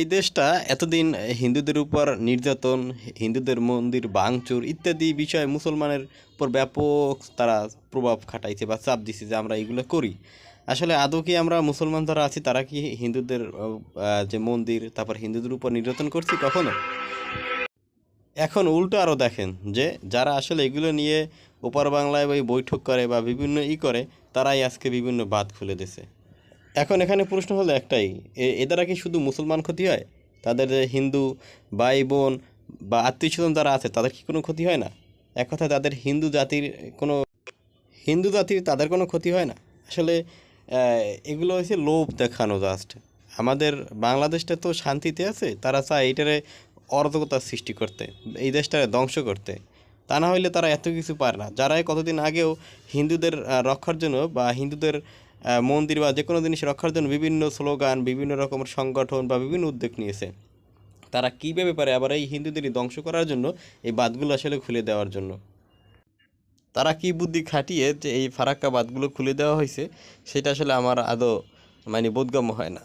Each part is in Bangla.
এই দেশটা এতদিন হিন্দুদের উপর নির্যাতন, হিন্দুদের মন্দির ভাঙচুর ইত্যাদি বিষয়ে মুসলমানের উপর ব্যাপক তারা প্রভাব খাটাইছে বা চাপ দিছে যে আমরা এগুলো করি। আসলে আদৌ কি আমরা মুসলমান যারা আছি, তারা কি হিন্দুদের যে মন্দির, তারপর হিন্দুদের উপর নির্যাতন করছি কখনো? এখন উল্টো আরও দেখেন যে যারা আসলে এগুলো নিয়ে ওপার বাংলায় ওই বৈঠক করে বা বিভিন্ন ই করে, তারাই আজকে বিভিন্ন বাদ খুলে দিছে। এখন এখানে প্রশ্ন হলো একটাই, এ- দ্বারা কি শুধু মুসলমান ক্ষতি হয়? তাদের হিন্দু ভাই বোন বা আত্মীয় স্বজন যারা আছে, তাদের কি কোনো ক্ষতি হয় না? এক কথায় তাদের হিন্দু জাতির কোনো, হিন্দু জাতির তাদের কোনো ক্ষতি হয় না? আসলে এগুলো হচ্ছে লোভ দেখানো জাস্ট আমাদের বাংলাদেশটা তো শান্তিতে আছে, তারা চায় এইটারে অরাজকতার সৃষ্টি করতে, এই দেশটারে ধ্বংস করতে। তা না হইলে তারা এত কিছু পারে না। যারা কতদিন আগেও হিন্দুদের রক্ষার জন্য বা হিন্দুদের মন্দির বা যে কোনো জিনিস রক্ষার জন্য বিভিন্ন স্লোগান, বিভিন্ন রকমের সংগঠন বা বিভিন্ন উদ্যোগ নিয়েছে। তারা কীভাবে পারে আবার এই হিন্দুদেরই ধ্বংস করার জন্য এই বাঁধগুলো আসলে খুলে দেওয়ার জন্য? তারা কি বুদ্ধি খাটিয়ে যে এই ফারাক্কা বাঁধগুলো খুলে দেওয়া হয়েছে, সেটা আসলে আমার আদৌ মানে বোধগম্য হয় না।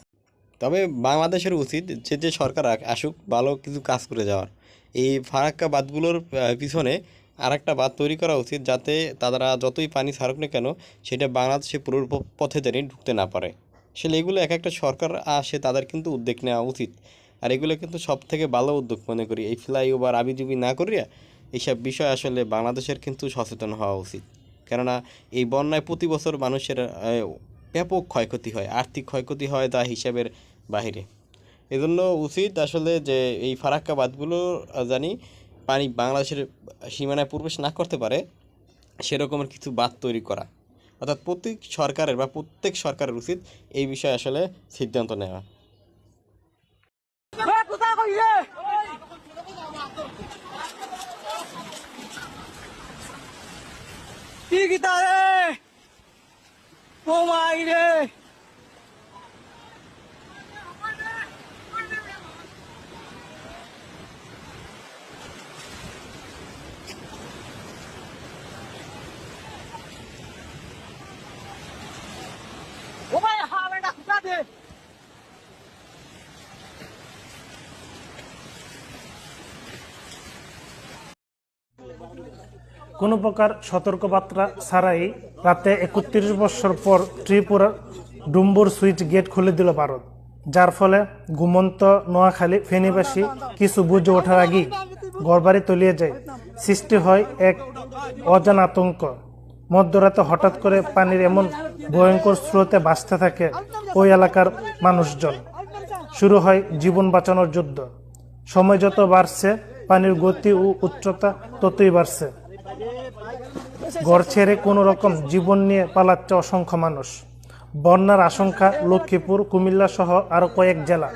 তবে বাংলাদেশের উচিত যে যে সরকার আসুক, ভালো কিছু কাজ করে যাওয়ার। এই ফারাক্কা বাঁধগুলোর পিছনে আর একটা বাঁধ তৈরি করা উচিত যাতে তারা যতই পানি ছাড়ুক না কেন সেটা বাংলাদেশে পুরো পথে জানি ঢুকতে না পারে। আসলে এগুলো এক একটা সরকার আসে তাদের কিন্তু উদ্যোগ নেওয়া উচিত। আর এগুলো কিন্তু সব থেকে ভালো উদ্যোগ মনে করি। এই ফ্লাইওভার আবিজুবি না করিয়া এইসব বিষয় আসলে বাংলাদেশের কিন্তু সচেতন হওয়া উচিত। কেননা এই বন্যায় প্রতি বছর মানুষের ব্যাপক ক্ষয়ক্ষতি হয় আর্থিক ক্ষয়ক্ষতি হয় তা হিসাবের বাহিরে। এজন্য উচিত আসলে যে এই ফারাক্কা বাঁধগুলো আহ, জানি পানি বাংলাদেশের সীমানায় প্রবেশ না করতে পারে, সেরকমের কিছু বাদ তৈরি করা। অর্থাৎ প্রত্যেক সরকারের বা প্রত্যেক সরকারের উচিত এই বিষয়ে আসলে সিদ্ধান্ত নেওয়া। কি গীতা রে? ও মাই রে ও ভাই হাওয়া দে কোনো প্রকার সতর্কবার্তা ছাড়াই রাতে একত্রিশ বছর পর ত্রিপুরা ডুম্বুর সুইচ গেট খুলে দিল ভারত, যার ফলে ঘুমন্ত নোয়াখালী ফেনীবাসী কিছু বুঝে ওঠার আগেই ঘরবাড়ি তলিয়ে যায়। সৃষ্টি হয় এক অজানা আতঙ্ক। মধ্যরাতে হঠাৎ করে পানির এমন ভয়ঙ্কর স্রোতে বাঁচতে থাকে ওই এলাকার মানুষজন। শুরু হয় জীবন বাঁচানোর যুদ্ধ। সময় যত বাড়ছে, পানির গতি ও উচ্চতা ততই বাড়ছে। ঘর ছেড়ে কোনো রকম জীবন নিয়ে পালাচ্ছে অসংখ্য মানুষ। বন্যার আশঙ্কা লক্ষ্মীপুর, কুমিল্লা সহ আরও কয়েক জেলা।